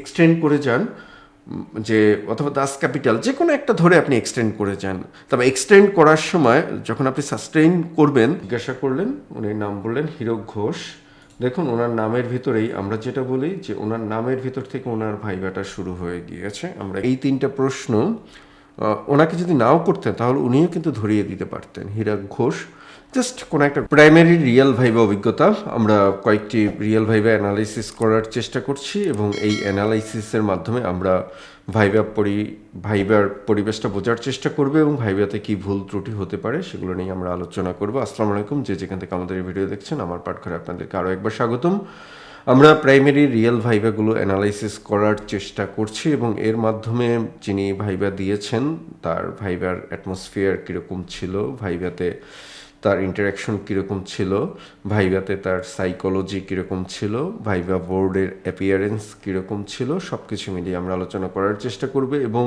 Extend করে যান, যে অথবা দাস ক্যাপিটাল যে কোনো একটা ধরে আপনি এক্সটেন্ড করে যান। তবে এক্সটেন্ড করার সময় যখন আপনি সাস্টেইন করবেন, জিজ্ঞাসা করলেন, উনি নাম বললেন হীরক ঘোষ। দেখুন, ওনার নামের ভিতরেই আমরা যেটা বলি যে ওনার নামের ভিতর থেকে ওনার ভাইবাটা শুরু হয়ে গিয়েছে। আমরা এই তিনটা প্রশ্ন ওনাকে যদি নাও করতেন তাহলে উনিও কিন্তু ধরিয়ে দিতে পারতেন। হীরক ঘোষ জাস্ট কোনো একটা প্রাইমারি রিয়েল ভাইবা অভিজ্ঞতা। আমরা কয়েকটি রিয়েল ভাইবা অ্যানালাইসিস করার চেষ্টা করছি এবং এই অ্যানালাইসিসের মাধ্যমে আমরা ভাইবা পরি ভাইবার পরিবেশটা বোঝার চেষ্টা করবে এবং ভাইবাতে কি ভুল ত্রুটি হতে পারে সেগুলো নিয়ে আমরা আলোচনা করব। আসসালামু আলাইকুম, যে যেখান থেকে আমাদের এই ভিডিও দেখছেন, আমার পাঠঘরে আপনাদেরকে আরও একবার স্বাগতম। আমরা প্রাইমারি রিয়েল ভাইভাগুলো অ্যানালাইসিস করার চেষ্টা করছি এবং এর মাধ্যমে যিনি ভাইবা দিয়েছেন, তার ভাইবার অ্যাটমসফিয়ার কীরকম ছিল ভাইভাতে তার ইন্টারাকশন কীরকম ছিল, ভাইভাতে তার সাইকোলজি কীরকম ছিল, ভাইভা বোর্ডের অ্যাপিয়ারেন্স কীরকম ছিল সব কিছু মিলিয়ে আমরা আলোচনা করার চেষ্টা করবে এবং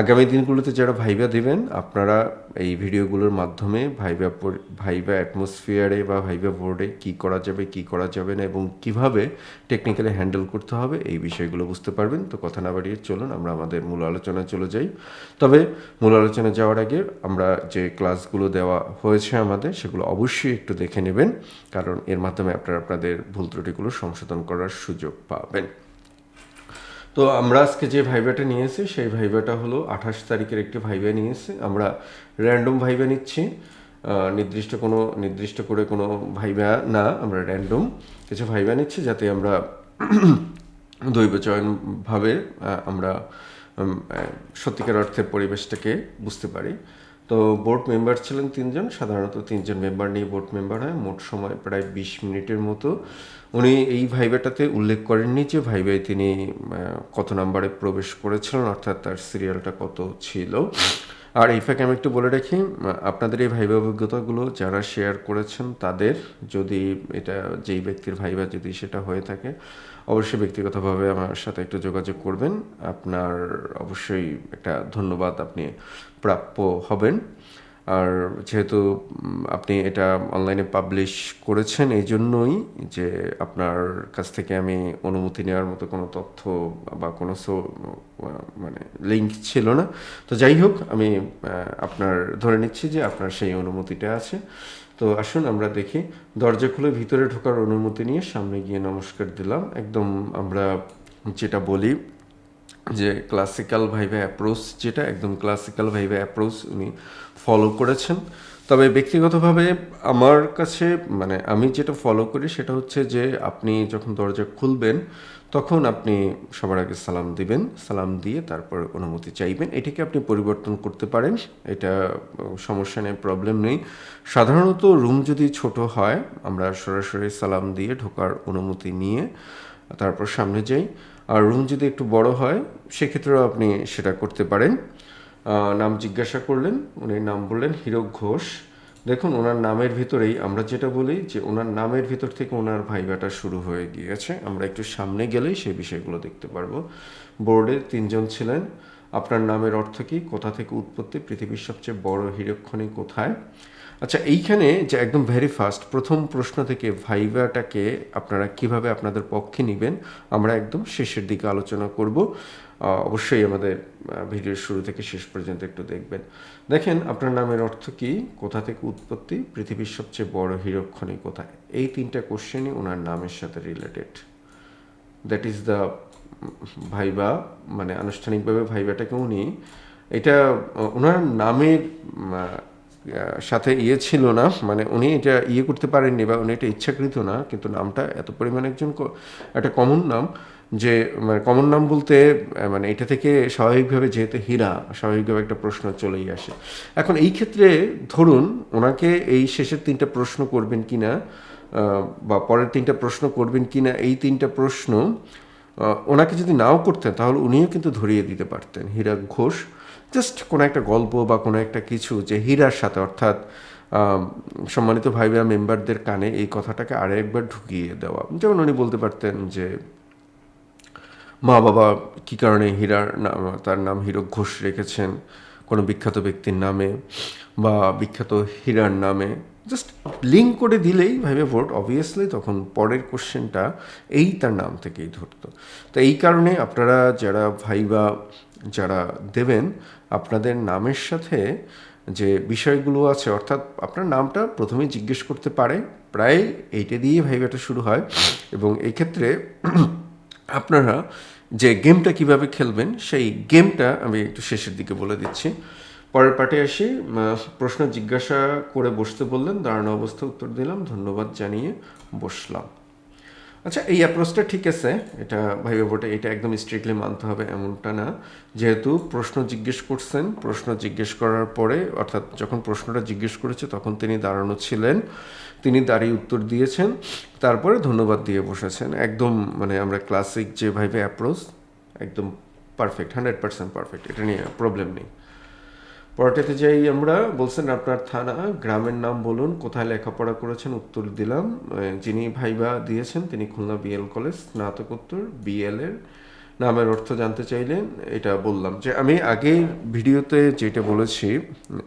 আগামী দিনগুলোতে যারা ভাইবা দেবেন, আপনারা এই ভিডিওগুলোর মাধ্যমে ভাইবা ভাইবা অ্যাটমসফিয়ারে বা ভাইবা বোর্ডে কি করা যাবে, কি করা যাবে না এবং কীভাবে টেকনিক্যালি হ্যান্ডেল করতে হবে, এই বিষয়গুলো বুঝতে পারবেন। তো কথা না বাড়িয়ে চলুন, আমরা আমাদের মূল আলোচনায় চলে যাই। তবে মূল আলোচনা যাওয়ার আগে আমরা যে ক্লাসগুলো দেওয়া হয়েছে আমাদের, সেগুলো অবশ্যই একটু দেখে নেবেন, কারণ এর মাধ্যমে আপনারা আপনাদের ভুল ত্রুটিগুলো সংশোধন করার সুযোগ পাবেন। তো আমরা আজকে যে ভাইবাটা নিয়েছি সেই ভাইবাটা হলো আঠাশ তারিখের একটি ভাইবা নিয়েছি আমরা র্যান্ডম ভাইবা নিচ্ছি। নির্দিষ্ট কোনো, নির্দিষ্ট করে কোনো ভাইবা না, আমরা র্যান্ডম কিছু ভাইবা নিচ্ছি যাতে আমরা দৈব চয়নভাবে আমরা সত্যিকার অর্থে পরিবেশটাকে বুঝতে পারি। তো বোর্ড মেম্বার ছিলেন তিনজন, সাধারণত তিনজন মেম্বার নিয়ে বোর্ড মেম্বার হয়। মোট সময় প্রায় বিশ মিনিটের মতো। উনি এই ভাইবাটাতে উল্লেখ করেননি যে ভাইবাই তিনি কত নাম্বারে প্রবেশ করেছিলেন, অর্থাৎ তার সিরিয়ালটা কত ছিল। আর এই ফাঁকে আমি একটু বলে রাখি, আপনাদের এই ভাইবা অভিজ্ঞতাগুলো যারা শেয়ার করেছেন, তাদের যদি এটা, যেই ব্যক্তির ভাইবা যদি সেটা হয়ে থাকে, অবশ্যই ব্যক্তিগতভাবে আমার সাথে একটু যোগাযোগ করবেন। আপনার অবশ্যই একটা ধন্যবাদ, আপনি প্রাপ্য হবেন। আর যেহেতু আপনি এটা অনলাইনে পাবলিশ করেছেন এই জন্যই যে আপনার কাছ থেকে আমি অনুমতি নেওয়ার মতো কোনো তথ্য বা কোনো মানে লিঙ্ক ছিল না। তো যাই হোক, আমি আপনার, ধরে নিচ্ছি যে আপনার সেই অনুমতিটা আছে। তো আসুন আমরা দেখি, দরজা খুলে ভিতরে ঢোকার অনুমতি নিয়ে সামনে গিয়ে নমস্কার দিলাম। একদম আমরা যেটা বলি যে ক্লাসিক্যাল ভাইভে অ্যাপ্রোচ যেটা একদম ক্লাসিক্যাল ভাইভে অ্যাপ্রোচ উনি ফলো করেছেন। তবে ব্যক্তিগতভাবে আমার কাছে মানে আমি যেটা ফলো করি সেটা হচ্ছে যে আপনি যখন দরজা খুলবেন, তখন আপনি সবার আগে সালাম দিবেন, সালাম দিয়ে তারপর অনুমতি চাইবেন। এটাকে আপনি পরিবর্তন করতে পারেন, এটা সমস্যা নেই প্রবলেম নেই। সাধারণত রুম যদি ছোট হয়, আমরা সরাসরি সালাম দিয়ে ঢোকার অনুমতি নিয়ে তারপর সামনে যাই। আর রুম যদি একটু বড় হয়, সেক্ষেত্রেও আপনি সেটা করতে পারেন। নাম জিজ্ঞাসা করলেন, উনি নাম বললেন হীরক ঘোষ। দেখুন, ওনার নামের ভিতরেই আমরা যেটা বলি যে, ওনার নামের ভিতর থেকে ওনার ভাইবাটা শুরু হয়ে গিয়েছে। আমরা একটু সামনে গেলেই সেই বিষয়গুলো দেখতে পারব। বোর্ডে তিনজন ছিলেন। আপনার নামের অর্থ কি? কোথা থেকে উৎপত্তি? পৃথিবীর সবচেয়ে বড় হীরকখনি কোথায়? আচ্ছা এইখানে যে একদম ভেরি ফার্স্ট প্রথম প্রশ্ন থেকে ভাইভাটাকে আপনারা কীভাবে আপনাদের পক্ষে নেবেন, আমরা একদম শেষের দিকে আলোচনা করব। অবশ্যই আমাদের ভিডিওর শুরু থেকে শেষ পর্যন্ত একটু দেখবেন। দেখেন, আপনার নামের অর্থ কি? কোথা থেকে উৎপত্তি? পৃথিবীর সবচেয়ে বড় হীরকখনি কোথায়? এই তিনটা কোশ্চেনই ওনার নামের সাথে related that is the viva মানে আনুষ্ঠানিকভাবে ভাইবাটাকে উনি, এটা ওনার নামের সাথে ইয়ে ছিল না মানে উনি এটা ইয়ে করতে পারেননি বা উনি এটা ইচ্ছাকৃত না কিন্তু নামটা এত পরিমাণে একজন ক- একটা কমন নাম যে মানে কমন নাম বলতে মানে এটা থেকে স্বাভাবিকভাবে যেহেতু হীরা স্বাভাবিকভাবে একটা প্রশ্ন চলেই আসে। এখন এই ক্ষেত্রে ধরুন ওনাকে এই শেষের তিনটা প্রশ্ন করবেন কিনা আহ, বা পরের তিনটা প্রশ্ন করবেন কিনা এই তিনটা প্রশ্ন ওনাকে যদি নাও করতেন তাহলে উনিও কিন্তু ধরিয়ে দিতে পারতেন। হীরা ঘোষ জাস্ট কোনো একটা গল্প বা কোনো একটা কিছু যে হীরার সাথে, অর্থাৎ সম্মানিত ভাইবা মেম্বারদের কানে এই কথাটাকে আরও একবার ঢুকিয়ে দেওয়া। যেমন উনি বলতে পারতেন যে, মা বাবা কি কারণে হীরার নাম তার নাম হীরক ঘোষ রেখেছেন কোনো বিখ্যাত ব্যক্তির নামে বা বিখ্যাত হীরার নামে? জাস্ট লিঙ্ক করে দিলেই ভাইবে ভোট, অবভিয়াসলি তখন পরের কোশ্চেনটা এই তার নাম থেকেই ধরতো। তো এই কারণে আপনারা যারা ভাইবা যারা দেবেন আপনাদের নামের সাথে যে বিষয়গুলো আছে, অর্থাৎ আপনার নামটা প্রথমেই জিজ্ঞেস করতে পারে, প্রায় এইটা দিয়ে ভাইবাটা শুরু হয়। এবং এই ক্ষেত্রে আপনারা যে গেমটা কীভাবে খেলবেন, সেই গেমটা আমি একটু শেষের দিকে বলে দিচ্ছি। পরের পার্টে আসি প্রশ্ন জিজ্ঞাসা করে বসতে বললেন, দাঁড়ানো অবস্থা উত্তর দিলাম, ধন্যবাদ জানিয়ে বসলাম। আচ্ছা এই অ্যাপ্রোচটা ঠিক আছে। এটা ভাইবে ভোটে, এটা একদম স্ট্রিক্টলি মানতে হবে এমনটা না। যেহেতু প্রশ্ন জিজ্ঞেস করছেন, প্রশ্ন জিজ্ঞেস করার পরে, অর্থাৎ যখন প্রশ্নটা জিজ্ঞেস করেছে, তখন তিনি দাঁড়ানো ছিলেন। তিনি দাঁড়িয়ে উত্তর দিয়েছেন, তারপরে ধন্যবাদ দিয়ে বসেছেন। একদম মানে আমরা ক্লাসিক যে ভাইবে অ্যাপ্রোচ একদম পারফেক্ট হান্ড্রেড পার্সেন্ট পারফেক্ট এটা নিয়ে প্রবলেম নেই। পরটাতে যাই আমরা বলছেন আপনার থানা, গ্রামের নাম বলুন, কোথায় লেখাপড়া করেছেন, উত্তর দিলাম। যিনি ভাইবা দিয়েছেন, তিনি খুলনা বিএল কলেজ স্নাতকোত্তর বিএল এর নামের অর্থ জানতে চাইলেন, এটা বললাম যে আমি আগের ভিডিওতে যেটা বলেছি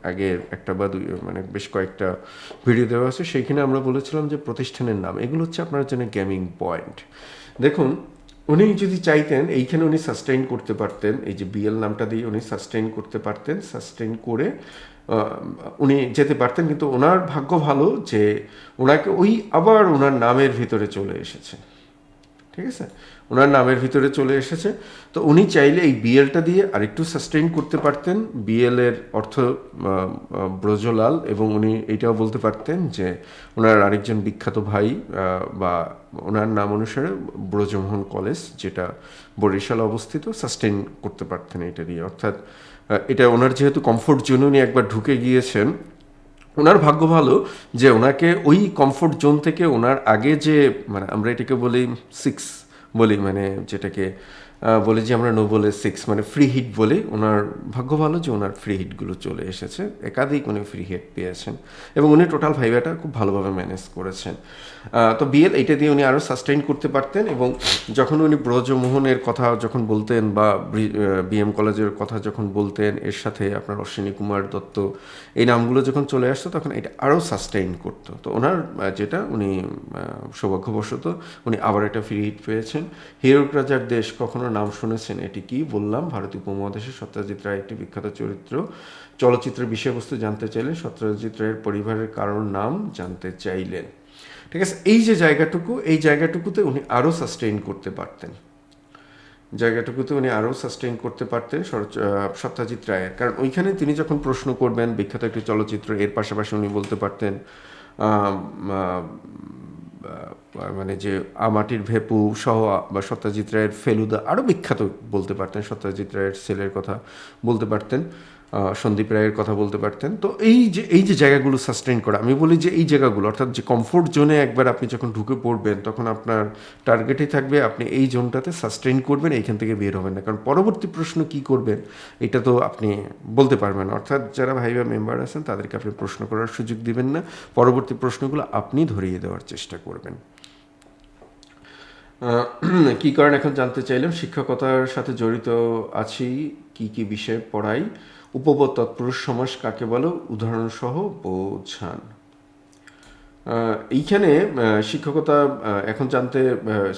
আগের একটা বা দুই মানে বেশ কয়েকটা ভিডিও দেওয়া আছে, সেইখানে আমরা বলেছিলাম যে প্রতিষ্ঠানের নাম, এগুলো হচ্ছে আপনার জন্য গেমিং পয়েন্ট। দেখুন উনি যদি চাইতেন, এইখানে উনি সাস্টেইন করতে পারতেন, এই যে বিএল নামটা দিয়ে উনি সাস্টেইন করতে পারতেন সাস্টেইন করে উনি যেতে পারতেন, কিন্তু ওনার ভাগ্য ভালো যে ওনাকে ওই আবার ওনার নামের ভিতরে চলে এসেছে। ঠিক আছে? ওনার নামের ভিতরে চলে এসেছে। তো উনি চাইলে এই বিএলটা দিয়ে আরেকটু সাস্টেইন করতে পারতেন। বিএল এর অর্থ ব্রজলাল এবং উনি এটাও বলতে পারতেন যে ওনার আরেকজন বিখ্যাত ভাই বা ওনার নাম অনুসারে ব্রজমোহন কলেজ, যেটা বরিশালে অবস্থিত সাস্টেইন করতে পারতেন এটা দিয়ে। অর্থাৎ এটা ওনার যেহেতু কমফোর্ট জোন উনি একবার ঢুকে গিয়েছেন, ওনার ভাগ্য ভালো যে ওনাকে ওই কমফোর্ট জোন থেকে ওনার আগে যে মানে আমরা এটাকে বলি সিক্স বলি মানে যেটাকে বলে যে আমরা নোবলে সিক্স মানে ফ্রি হিট বলি, ওনার ভাগ্য ভালো যে ওনার ফ্রি হিটগুলো চলে এসেছে, একাধিক উনি ফ্রি হিট পেয়েছেন এবং উনি টোটাল ভাইভাটা খুব ভালোভাবে ম্যানেজ করেছেন। তো বিএল এইটা দিয়ে উনি আরও সাস্টেইন করতে পারতেন এবং যখন উনি ব্রজমোহনের কথা যখন বলতেন বা বিএম কলেজের কথা যখন বলতেন, এর সাথে আপনার অশ্বিনী কুমার দত্ত, এই নামগুলো যখন চলে আসতো তখন এটা আরও সাস্টেইন করতো। তো ওনার যেটা উনি সৌভাগ্যবশত উনি আবার একটা ফ্রি হিট পেয়েছেন। হিরোক রাজার দেশ, কখনো নাম শুনেছেন? এটি কি বললাম? ভারতীয় উপমহাদেশে সত্যজিৎ রায় একটি বিখ্যাত চরিত্র। চলচ্চিত্রের বিষয়বস্তু জানতে চাইলেন সত্যজিৎ রায়ের পরিবারের কারোর নাম জানতে চাইলেন। ঠিক আছে? এই যে জায়গাটুকু, এই জায়গাটুকুতে উনি আরও সাস্টেইন করতে পারতেন। জায়গাটুকুতে উনি আরও সাস্টেইন করতে পারতেন শরৎ- সত্যজিৎ রায়ের। কারণ ওইখানে তিনি যখন প্রশ্ন করবেন, বিখ্যাত একটি চলচ্চিত্র, এর পাশাপাশি উনি বলতে পারতেন মানে যে আমাটির ভেপু সহ বা সত্যজিৎ রায়ের ফেলুদা আরও বিখ্যাত বলতে পারতেন সত্যজিৎ রায়ের ছেলের কথা বলতে পারতেন। সন্দীপ রায়ের কথা বলতে পারতেন। তো এই যে এই যে জায়গাগুলো সাস্টেইন করা, আমি বলি যে এই জায়গাগুলো, অর্থাৎ যে কমফোর্ট জোনে একবার আপনি যখন ঢুকে পড়বেন, তখন আপনার টার্গেটই থাকবে আপনি এই জোনটাতে সাস্টেইন করবেন, এইখান থেকে বের হবেন না। কারণ পরবর্তী প্রশ্ন কি করবেন, এটা তো আপনি বলতে পারবেন অর্থাৎ যারা ভাইবা মেম্বার আছেন, তাদেরকে আপনি প্রশ্ন করার সুযোগ দিবেন না। পরবর্তী প্রশ্নগুলো আপনি ধরিয়ে দেওয়ার চেষ্টা করবেন। কি কারণ এখন জানতে চাইলাম? শিক্ষকতার সাথে জড়িত আছি, কি কি বিষয়ে পড়াই? উপপদ তৎপুরুষ সমাস কাকে বলো? উদাহরণ সহ বোঝান এইখানে শিক্ষকতা এখন জানতে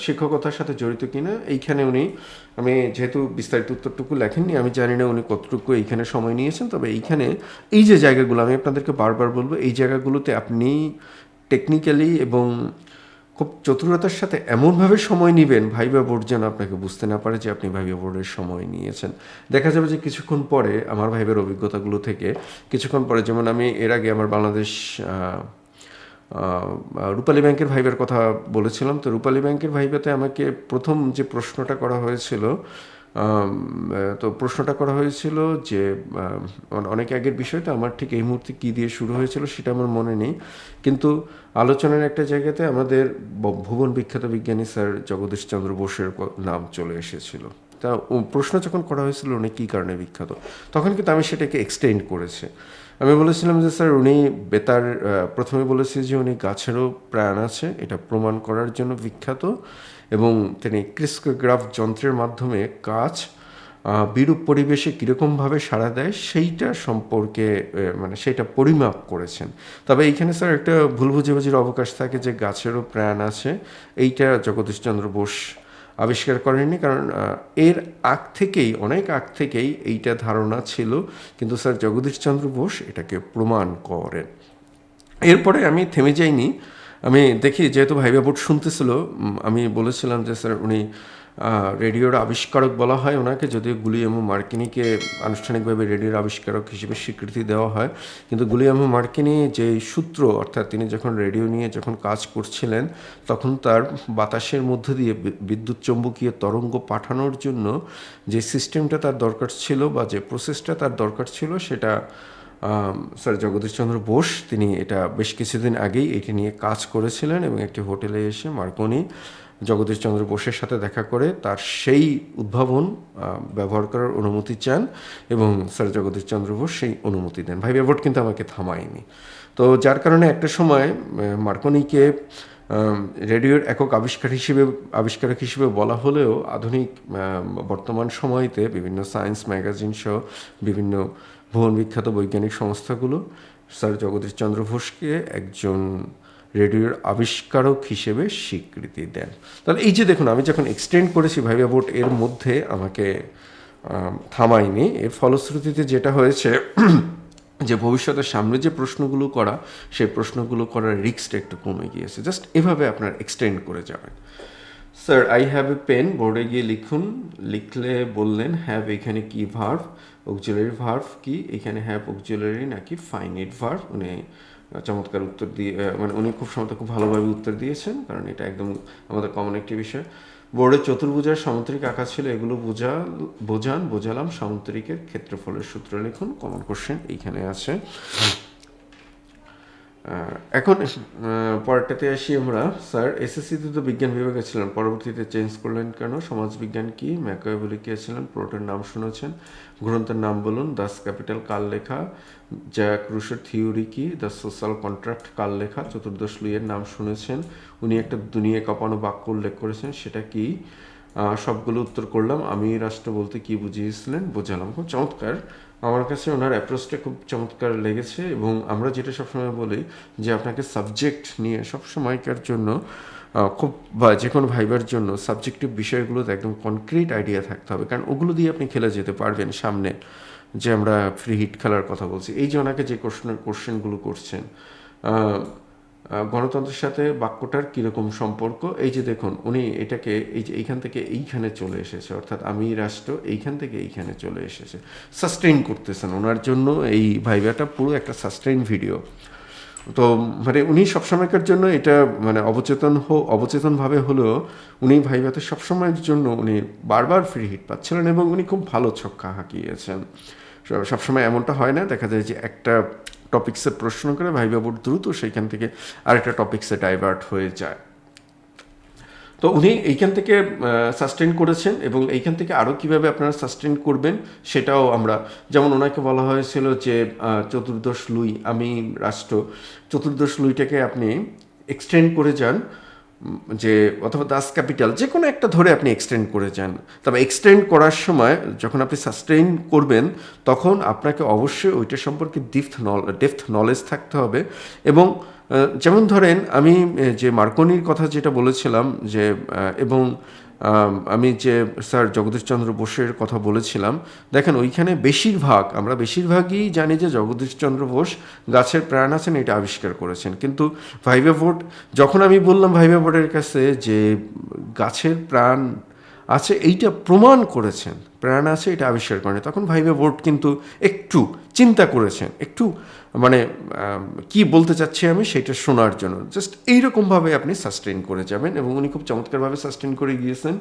শিক্ষকতার সাথে জড়িত কিনা, এইখানে উনি, আমি যেহেতু বিস্তারিত উত্তরটুকু লেখেননি, আমি জানি না উনি কতটুকু এইখানে সময় নিয়েছেন, তবে এইখানে এই যে জায়গাগুলো, আমি আপনাদেরকে বারবার বলব, এই জায়গাগুলোতে আপনি টেকনিক্যালি এবং খুব চতুরতার সাথে এমনভাবে সময় নেবেন, ভাইবা বোর্ড যেন আপনাকে বুঝতে না পারে যে আপনি ভাইবা বোর্ডের সময় নিয়েছেন। দেখা যাবে যে কিছুক্ষণ পরে আমার ভাইবের অভিজ্ঞতাগুলো থেকে, কিছুক্ষণ পরে যেমন আমি এর আগে আমার বাংলাদেশ রূপালী ব্যাংকের ভাইবের কথা বলেছিলাম, তো রূপালী ব্যাংকের ভাইবাতে আমাকে প্রথম যে প্রশ্নটা করা হয়েছিল তো প্রশ্নটা করা হয়েছিল যে অনেক আগের বিষয়টা, আমার ঠিক এই মুহূর্তে কী দিয়ে শুরু হয়েছিল সেটা আমার মনে নেই। কিন্তু আলোচনার একটা জায়গাতে আমাদের ভুবন বিখ্যাত বিজ্ঞানী স্যার জগদীশ চন্দ্র বোসের নাম চলে এসেছিল। তা প্রশ্ন যখন করা হয়েছিল উনি কী কারণে বিখ্যাত, তখন কিন্তু আমি সেটাকে এক্সটেন্ড করেছি। আমি বলেছিলাম যে, স্যার, উনি বেতার প্রথমে বলেছি যে, উনি গাছেরও প্রাণ আছে। এটা প্রমাণ করার জন্য বিখ্যাত এবং তিনি ক্রিস্কোগ্রাফ যন্ত্রের মাধ্যমে কাজ বিরূপ পরিবেশে কীরকমভাবে সাড়া দেয়, সেইটা সম্পর্কে মানে সেইটা পরিমাপ করেছেন। তবে এইখানে, স্যার, একটা ভুল বুঝাবুঝির অবকাশ থাকে যে, গাছেরও প্রাণ আছে। এইটা জগদীশচন্দ্র বোস আবিষ্কার করেননি, কারণ এর আগ থেকেই, অনেক আগ থেকেই এইটা ধারণা ছিল, কিন্তু স্যার জগদীশচন্দ্র বোস এটাকে প্রমাণ করেন। এরপরে আমি থেমে যাইনি। আমি দেখি, যেহেতু ভাইবা বোর্ড শুনতেছিল আমি বলেছিলাম যে, স্যার, উনি রেডিওর আবিষ্কারক বলা হয় ওনাকে, যদিও গুলিয়ামু মার্কিনিকে আনুষ্ঠানিকভাবে রেডিওর আবিষ্কারক হিসেবে স্বীকৃতি দেওয়া হয়। কিন্তু গুলিয়ামু মার্কিনি যে সূত্র, অর্থাৎ তিনি যখন রেডিও নিয়ে যখন কাজ করছিলেন, তখন তার বাতাসের মধ্য দিয়ে বিদ্যুৎ চৌম্বকীয় তরঙ্গ পাঠানোর জন্য যে সিস্টেমটা তার দরকার ছিল বা যে প্রসেসটা তার দরকার ছিল, সেটা স্যার জগদীশচন্দ্র বোস, তিনি এটা বেশ কিছুদিন আগেই এটি নিয়ে কাজ করেছিলেন এবং একটি হোটেলে এসে মার্কনি জগদীশচন্দ্র বোসের সাথে দেখা করে তার সেই উদ্ভাবন ব্যবহার করার অনুমতি চান এবং স্যার জগদীশচন্দ্র বোস সেই অনুমতি দেন। ভাই বোর্ড কিন্তু আমাকে থামায়নি। তো যার কারণে একটা সময় মার্কনিকে রেডিওর একক আবিষ্কার হিসেবে, আবিষ্কারক হিসেবে বলা হলেও আধুনিক বর্তমান সময়তে বিভিন্ন সায়েন্স ম্যাগাজিন সহ বিভিন্ন ভুবন বিখ্যাত বৈজ্ঞানিক সংস্থাগুলো স্যার জগদীশচন্দ্র ঘোষকে একজন রেডিওর আবিষ্কারক হিসেবে স্বীকৃতি দেন। তাহলে এই যে দেখুন আমি যখন এক্সটেন্ড করেছি ভাইবা বোর্ড এর মধ্যে আমাকে আম, থামায়নি। এর ফলশ্রুতিতে যেটা হয়েছে যে ভবিষ্যতের সামনে যে প্রশ্নগুলো করা সেই প্রশ্নগুলো করার রিস্কটা একটু কমে গিয়েছে। জাস্ট এভাবে আপনার এক্সটেন্ড করে যাবেন। Sir I have a pen বোর্ডে গিয়ে লিখুন। লিখলে বললেন হ্যাভ এখানে কি ভার্ভ অক্সিলারি ভার্ভ কি? এখানে হ্যাভ অক্সিলারি নাকি ফাইনিট ভার্ভ উনি চমৎকার উত্তর দিয়ে মানে উনি খুব সময় খুব ভালোভাবে উত্তর দিয়েছেন, কারণ এটা একদম আমাদের কমন একটি বিষয়। বোর্ডের চতুর্ভুজার সামুদ্রিক আঁকা ছিল, এগুলো বোঝা, বোঝান, বোঝালাম সামুদ্রিকের ক্ষেত্রফলের সূত্র লিখুন কমন কোশ্চেন এইখানে আছে। এখন পরেরটাতে আসি আমরা। স্যার, এসএসসিতে তো বিজ্ঞান বিভাগে ছিলেন, পরবর্তীতে চেঞ্জ করলেন কেন? সমাজবিজ্ঞান কি? ম্যাকাবলি কে ছিলেন? পুরোটার নাম শুনেছেন। গ্রন্থের নাম বলুন, দাস ক্যাপিটাল কাল লেখা জ্যাক রুশের থিওরি কি? দ্য সোশ্যাল কন্ট্রাক্ট কাল লেখা চতুর্দশ লুইয়ের নাম শুনেছেন। উনি একটা দুনিয়া কাঁপানো বাক্য উল্লেখ করেছেন, সেটা কি? সবগুলো উত্তর করলাম। আমি রাষ্ট্র বলতে কি বুঝিয়েছিলেন? বোঝালাম। খুব চমৎকার। আমার কাছে ওনার অ্যাপ্রোচটা খুব চমৎকার লেগেছে এবং আমরা যেটা সবসময় বলি যে আপনাকে সাবজেক্ট নিয়ে সবসময়কার জন্য খুব বা যে কোনো ভাইবার জন্য সাবজেক্টিভ বিষয়গুলোতে একদম কনক্রিট আইডিয়া থাকতে হবে। কারণ ওগুলো দিয়ে আপনি খেলে যেতে পারবেন সামনে যে আমরা ফ্রি হিট খেলার কথা বলছি। এই যে ওনাকে যে কোশ্চেন কোশ্চেনগুলো করছেন গণতন্ত্রের সাথে বাক্যটার কীরকম সম্পর্ক? এই যে দেখুন, উনি এটাকে, এই যে এইখান থেকে এইখানে চলে এসেছে, অর্থাৎ আমি রাষ্ট্র এইখান থেকে এইখানে চলে এসেছে। সাস্টেইন করতেছেন ওনার জন্য এই ভাইভাটা, পুরো একটা সাস্টেইন ভিডিও তো মানে উনি সবসময়কার জন্য এটা মানে অবচেতন হো, অবচেতনভাবে হলেও উনি ভাইভাতে সবসময়ের জন্য উনি বারবার ফ্রি হিট পাচ্ছিলেন এবং উনি খুব ভালো ছক্কা হাঁকিয়েছেন। সবসময় এমনটা হয় না, দেখা যায় যে একটা টপিক্সে প্রশ্ন করে ভাইবা বোর্ড দ্রুত সেইখান থেকে আরেকটা টপিক্সে ডাইভার্ট হয়ে যায়। তো উনি এইখান থেকে সাস্টেন করেছেন এবং এইখান থেকে আরও কীভাবে আপনারা সাস্টেন করবেন সেটাও আমরা, যেমন ওনাকে বলা হয়েছিল যে চতুর্দশ লুই, আমি রাষ্ট্র, চতুর্দশ লুইটাকে আপনি এক্সটেন্ড করে যান। যে, অথবা দাস ক্যাপিটাল যে কোনো একটা ধরে আপনি এক্সটেন্ড করে যান। তবে এক্সটেন্ড করার সময় যখন আপনি সাস্টেইন করবেন, তখন আপনাকে অবশ্যই ওইটা সম্পর্কে ডিফথ ডেপথ নলেজ থাকতে হবে। এবং যেমন ধরেন আমি যে মার্কনির কথা যেটা বলেছিলাম যে এবং আম, যে স্যার জগদীশচন্দ্র বোসের কথা বলেছিলাম দেখেন ওইখানে বেশিরভাগ আমরা বেশিরভাগই জানি যে জগদীশচন্দ্র বোস গাছের প্রাণ আছেন এটা আবিষ্কার করেছেন। কিন্তু ভাইভা ভোট যখন আমি বললাম ভাইভা ভোটের কাছে যে গাছের প্রাণ আছে এইটা প্রমাণ করেছেন প্রাণ আছে এটা আবিষ্কার করেন। তখন ভাইভা ভোট কিন্তু একটু চিন্তা করেছেন একটু মানে কি বলতে চাচ্ছি আমি সেটা শোনার জন্য। জাস্ট এইরকমভাবে আপনি সাস্টেইন করে যাবেন এবং উনি খুব চমৎকারভাবে সাস্টেইন করে গিয়েছেন।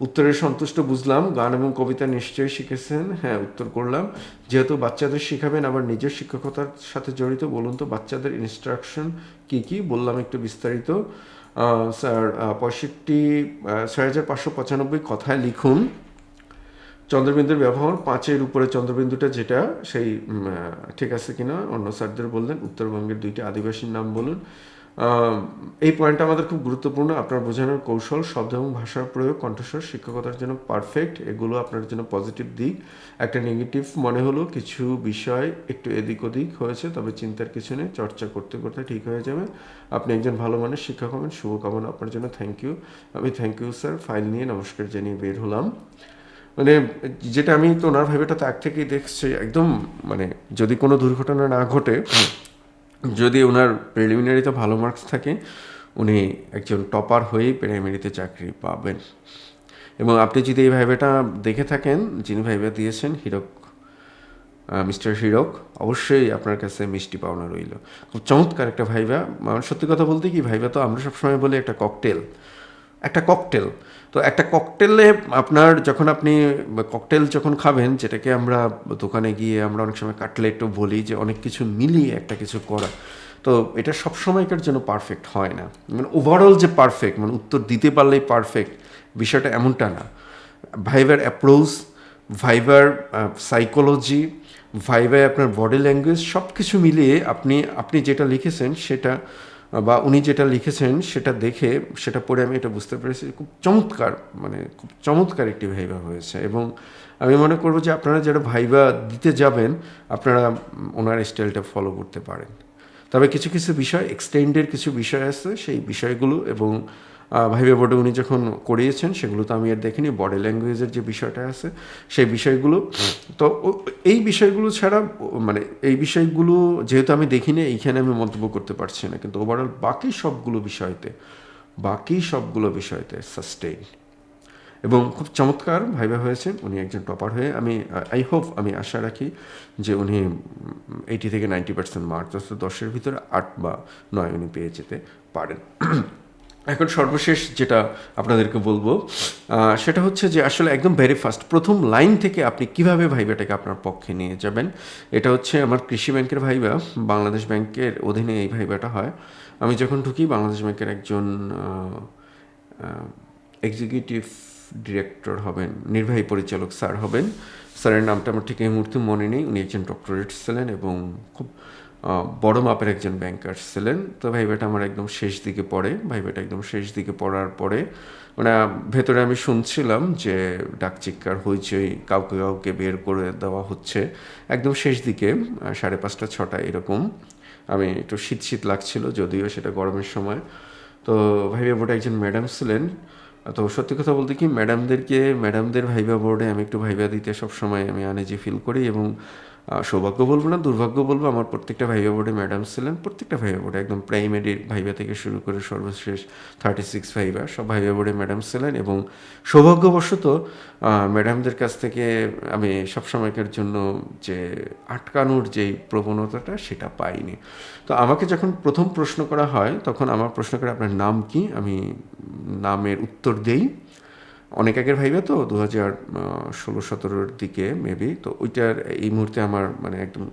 উত্তরের সন্তুষ্ট বুঝলাম, গান এবং কবিতা নিশ্চয়ই শিখেছেন। হ্যাঁ উত্তর করলাম। যেহেতু বাচ্চাদের শিখাবেন, আবার নিজের শিক্ষকতার সাথে জড়িত, বলুন তো বাচ্চাদের ইনস্ট্রাকশন কি কি? বললাম একটু বিস্তারিত। স্যার পঁয়ষট্টি ছয় হাজার পাঁচশো পঁচানব্বই কথায় লিখুন। চন্দ্রবিন্দুর ব্যবহার, পাঁচের উপরে চন্দ্রবিন্দুটা যেটা, সেই ঠিক আছে কিনা, অন্য স্যারদের বললেন, উত্তরবঙ্গের দুইটি আদিবাসীর নাম বলুন। এই পয়েন্টটা আমাদের খুব গুরুত্বপূর্ণ, আপনার বোঝানোর কৌশল, শব্দ এবং ভাষার প্রয়োগ, কণ্ঠস্বর, শিক্ষকতার জন্য পারফেক্ট এগুলো আপনার জন্য পজিটিভ দিক। একটা নেগেটিভ মনে হলো, কিছু বিষয় একটু এদিক ওদিক হয়েছে, তবে চিন্তার কিছু নেই, চর্চা করতে করতে ঠিক হয়ে যাবে। আপনি একজন ভালো মানের শিক্ষক হবেন, শুভকামনা আপনার জন্য থ্যাংক ইউ আমি থ্যাংক ইউ স্যার ফাইল নিয়ে নমস্কার জানিয়ে বের হলাম। মানে যেটা আমি তো ওনার ভাইবেটাতে আগ থেকেই দেখছি, একদম মানে যদি কোনো দুর্ঘটনা না ঘটে, যদি ওনার প্রিলিমিনারিতে ভালো মার্কস থাকে, উনি একজন টপার হয়েই প্রাইমারিতে চাকরি পাবেন। এবং আপনি যদি এই ভাইবেটা দেখে থাকেন, যিনি ভাইবা দিয়েছেন, হিরক মিস্টার হিরক, অবশ্যই আপনার কাছে মিষ্টি পাওনা রইল। খুব চমৎকার একটা ভাইবা সত্যি কথা বলতে কি ভাইবা তো আমরা সবসময় বলি একটা ককটেল একটা ককটেল তো একটা ককটেলে আপনার যখন আপনি ককটেল যখন খাবেন, যেটাকে আমরা দোকানে গিয়ে আমরা অনেক সময় কাটলেটও বলি যে অনেক কিছু মিলিয়ে একটা কিছু করা। তো এটা সব সময়কার জন্য পারফেক্ট হয় না। মানে ওভারঅল যে পারফেক্ট মানে উত্তর দিতে পারলেই পারফেক্ট বিষয়টা এমনটা না। ভাইবার অ্যাপ্রোচ ভাইবার সাইকোলজি ভাইবায় আপনার বডি ল্যাঙ্গুয়েজ সব কিছু মিলিয়ে আপনি আপনি যেটা লিখেছেন সেটা বা উনি যেটা লিখেছেন সেটা দেখে, সেটা পড়ে আমি এটা বুঝতে পেরেছি। খুব চমৎকার মানে খুব চমৎকার একটি ভাইবা হয়েছে এবং আমি মনে করব যে আপনারা যারা ভাইবা দিতে যাবেন, আপনারা ওনার স্টাইলটা ফলো করতে পারেন। তবে কিছু কিছু বিষয় এক্সটেন্ডের কিছু বিষয় আছে, সেই বিষয়গুলো এবং ভাইবে বোর্ডে উনি যখন করিয়েছেন, সেগুলো তো আমি আর দেখিনি বডি ল্যাঙ্গুয়েজের যে বিষয়টা আছে, সেই বিষয়গুলো। তো এই বিষয়গুলো ছাড়া মানে এই বিষয়গুলো যেহেতু আমি দেখিনি, এইখানে আমি মন্তব্য করতে পারছি না। কিন্তু ওভারঅল বাকি সবগুলো বিষয়তে, বাকি সবগুলো বিষয়তে সাস্টেইন এবং খুব চমৎকার ভাইবা হয়েছেন, উনি একজন টপার হয়ে, আমি আই হোপ আমি আশা রাখি যে উনি এইটি থেকে নাইনটি পার্সেন্ট মার্কস অর্থাৎ দশের ভিতরে আট বা নয় উনি পেয়ে যেতে পারেন। এখন সর্বশেষ যেটা আপনাদেরকে বলব সেটা হচ্ছে যে আসলে একদম ভেরি ফার্স্ট প্রথম লাইন থেকে আপনি কীভাবে ভাইবাটাকে আপনার পক্ষে নিয়ে যাবেন, এটা হচ্ছে আমার কৃষি ব্যাংকের ভাইবা, বাংলাদেশ ব্যাংকের অধীনে এই ভাইবাটা হয়। আমি যখন ঢুকি, বাংলাদেশ ব্যাংকের একজন এক্সিকিউটিভ ডিরেক্টর হবেন, নির্বাহী পরিচালক স্যার হবেন। স্যারের নামটা আমার ঠিক এই মুহূর্তে মনে নেই, উনি একজন ডক্টরেট ছিলেন এবং খুব বড় মাপের একজন ব্যাংকার ছিলেন। তো ভাইবাটা আমার একদম শেষ দিকে পড়ে। ভাইবাটা একদম শেষ দিকে পড়ার পরে মানে ভেতরে আমি শুনছিলাম যে ডাক চিৎকার হইচই কাউকে কাউকে বের করে দেওয়া হচ্ছে। একদম শেষ দিকে সাড়ে পাঁচটা, ছটা এরকম। আমি একটু শীত শীত লাগছিল যদিও সেটা গরমের সময়। তো ভাইবা বোর্ডে একজন ম্যাডাম ছিলেন। তো সত্যি কথা বলতে কি, ম্যাডামদেরকে, ম্যাডামদের ভাইবা বোর্ডে আমি একটু ভাইবা দিতে সবসময় আমি আনেজি ফিল করি এবং সৌভাগ্য বলব না, দুর্ভাগ্য বলব, আমার প্রত্যেকটা ভাইবা বোর্ডে ম্যাডাম ছিলেন, প্রত্যেকটা ভাইবা বোর্ডে, একদম প্রাইমারি ভাইবা থেকে শুরু করে সর্বশেষ থার্টি সিক্স ভাইবা, সব ভাইবা বোর্ডে ম্যাডাম ছিলেন এবং সৌভাগ্যবশত ম্যাডামদের কাছ থেকে আমি সবসময়কার জন্য যে আটকানোর যেই প্রবণতাটা সেটা পাইনি। তো আমাকে যখন প্রথম প্রশ্ন করা হয়, তখন আমার প্রশ্ন করে আপনার নাম কি? আমি নামের উত্তর দেই। অনেক আগের ভাইবে তো দু হাজার ষোলো, সতেরোর দিকে মেবি তো ওইটার এই মুহূর্তে আমার মানে একদম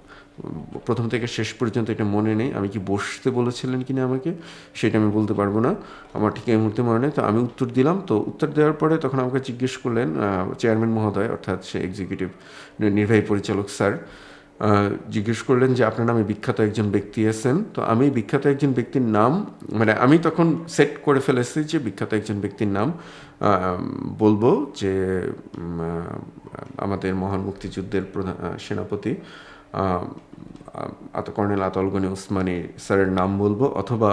প্রথম থেকে শেষ পর্যন্ত এটা মনে নেই, আমি কি বসতে বলেছিলেন কিনা আমাকে, সেটা আমি বলতে পারব না, আমার ঠিক এই মুহূর্তে মনে নেই, তো আমি উত্তর দিলাম, তো উত্তর দেওয়ার পরে তখন আমাকে জিজ্ঞেস করলেন চেয়ারম্যান মহোদয়, অর্থাৎ সে এক্সিকিউটিভ নির্বাহী পরিচালক স্যার জিজ্ঞেস করলেন যে আপনার নামে বিখ্যাত একজন ব্যক্তি আছেন। তো আমি বিখ্যাত একজন ব্যক্তির নাম মানে আমি তখন সেট করে ফেলেছি যে বিখ্যাত একজন ব্যক্তির নাম বলব যে আমাদের মহান মুক্তিযুদ্ধের প্রধান সেনাপতি আত কর্নেল আতল গনি উসমানী স্যারের নাম বলব, অথবা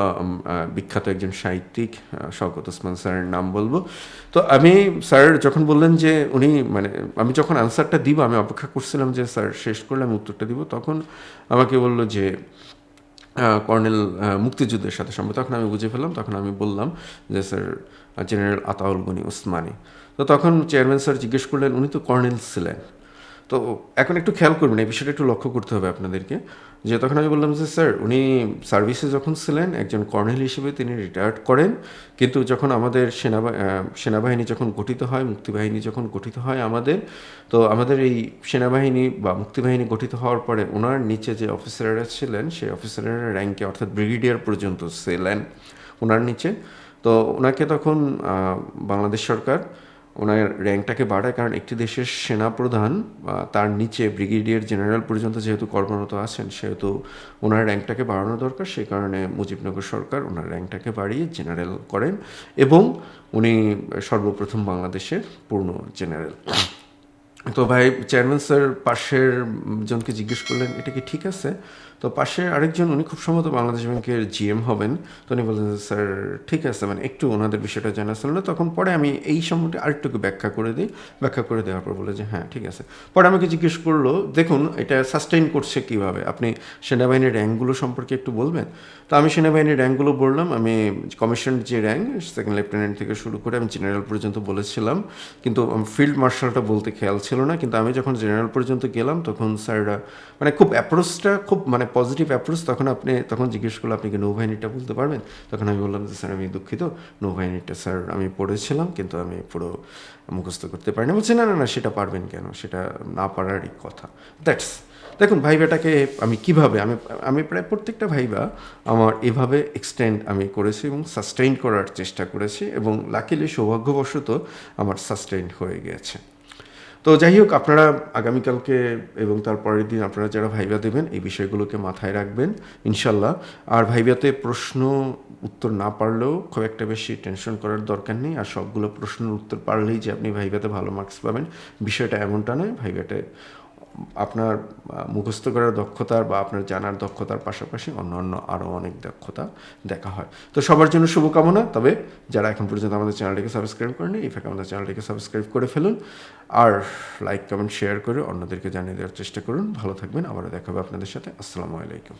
বিখ্যাত একজন সাহিত্যিক শওকত ওসমান স্যারের নাম বলব। তো আমি, স্যার যখন বললেন যে উনি মানে আমি যখন আনসারটা দিব, আমি অপেক্ষা করছিলাম যে স্যার শেষ করলে আমি উত্তরটা দিব, তখন আমাকে বলল যে কর্নেল মুক্তিযুদ্ধের সাথে সম্পর্ক, তখন আমি বুঝে ফেললাম, তখন আমি বললাম যে, স্যার, জেনারেল আতাউল গনি ওসমানী তো তখন চেয়ারম্যান স্যার জিজ্ঞেস করলেন, উনি তো কর্নেল ছিলেন? তো এখন একটু খেয়াল করবেন, এই বিষয়টা একটু লক্ষ্য করতে হবে আপনাদেরকে। যে তখন আমি বললাম যে, স্যার, উনি সার্ভিসে যখন ছিলেন, একজন কর্নেল হিসেবে তিনি রিটায়ার্ড করেন। কিন্তু যখন আমাদের সেনাবা সেনাবাহিনী যখন গঠিত হয়, মুক্তিবাহিনী যখন গঠিত হয় আমাদের, তো আমাদের এই সেনাবাহিনী বা মুক্তিবাহিনী গঠিত হওয়ার পরে ওনার নিচে যে অফিসাররা ছিলেন, সেই অফিসারের র্যাঙ্কে অর্থাৎ ব্রিগেডিয়ার পর্যন্ত ছিলেন ওনার নিচে। তো ওনাকে তখন বাংলাদেশ সরকার ওনার র্যাঙ্কটাকে বাড়ায়, কারণ একটি দেশের সেনাপ্রধান তার নিচে ব্রিগেডিয়ার জেনারেল পর্যন্ত যেহেতু কর্মরত আছেন, সেহেতু ওনার র্যাঙ্কটাকে বাড়ানো দরকার। সেই কারণে মুজিবনগর সরকার ওনার র্যাঙ্কটাকে বাড়িয়ে জেনারেল করেন এবং উনি সর্বপ্রথম বাংলাদেশের পূর্ণ জেনারেল। তো ভাই চেয়ারম্যান স্যার পাশের জনকে জিজ্ঞেস করলেন, এটা কি ঠিক আছে? তো পাশের আরেকজন, উনি খুব সম্ভবত বাংলাদেশ ব্যাংকের জিএম হবেন। তো উনি বললেন স্যার, ঠিক আছে। মানে একটু ওনাদের বিষয়টা জানা ছিল। না তখন পরে আমি এই সম্বন্ধে আরেকটুকু ব্যাখ্যা করে দিই। ব্যাখ্যা করে দেওয়ার পর বলে যে হ্যাঁ ঠিক আছে। পরে আমাকে জিজ্ঞেস করল, দেখুন, এটা সাস্টেইন করছে কীভাবে? আপনি সেনাবাহিনীর র্যাঙ্কগুলো সম্পর্কে একটু বলবেন? তো আমি সেনাবাহিনীর র্যাঙ্কগুলো বললাম। আমি কমিশন যে র্যাঙ্ক সেকেন্ড লেফটেন্যান্ট থেকে শুরু করে আমি জেনারেল পর্যন্ত বলেছিলাম। কিন্তু ফিল্ড মার্শালটা বলতে খেয়াল ছিল না, কিন্তু আমি যখন জেনারেল পর্যন্ত গেলাম, তখন স্যাররা মানে খুব অ্যাপ্রোচটা খুব মানে পজিটিভ অ্যাপ্রোচ তখন আপনি, তখন জিজ্ঞেস করল, আপনি কি নৌবাহিনীটা বলতে পারবেন? তখন আমি বললাম যে, স্যার, আমি দুঃখিত নৌবাহিনীটা স্যার, আমি পড়েছিলাম, কিন্তু আমি পুরো মুখস্থ করতে পারিনি। বলছি, না না না, সেটা পারবেন কেন? সেটা না পারারই কথা। দ্যাটস দেখুন ভাইবাটাকে আমি কীভাবে, আমি আমি প্রায় প্রত্যেকটা ভাইবা আমার এভাবে এক্সটেন্ড আমি করেছি এবং সাস্টেইন করার চেষ্টা করেছি এবং লাকিলি সৌভাগ্যবশত আমার সাস্টেইন হয়ে গিয়েছে তো যাই হোক, আপনারা আগামীকালকে এবং তার পরের দিন আপনারা যারা ভাইবা দেবেন, এই বিষয়গুলোকে মাথায় রাখবেন, ইনশাল্লাহ। আর ভাইবাতে প্রশ্ন উত্তর না পারলেও খুব একটা বেশি টেনশন করার দরকার নেই। আর সবগুলো প্রশ্নের উত্তর পারলেই যে আপনি ভাইবাতে ভালো মার্কস পাবেন, বিষয়টা এমনটা নয়, ভাইবাতে আপনার মুখস্থ করার দক্ষতার বা আপনার জানার দক্ষতার পাশাপাশি অন্য অন্য আরও অনেক দক্ষতা দেখা হয়। তো সবার জন্য শুভকামনা, তবে যারা এখন পর্যন্ত আমাদের চ্যানেলটিকে সাবস্ক্রাইব করেনি এই ফাঁকে আমাদের চ্যানেলটিকে সাবস্ক্রাইব করে ফেলুন। আর লাইক, কমেন্ট, শেয়ার করে অন্যদেরকে জানিয়ে দেওয়ার চেষ্টা করুন। ভালো থাকবেন, আবারও দেখা হবে আপনাদের সাথে। আসসালামু আলাইকুম।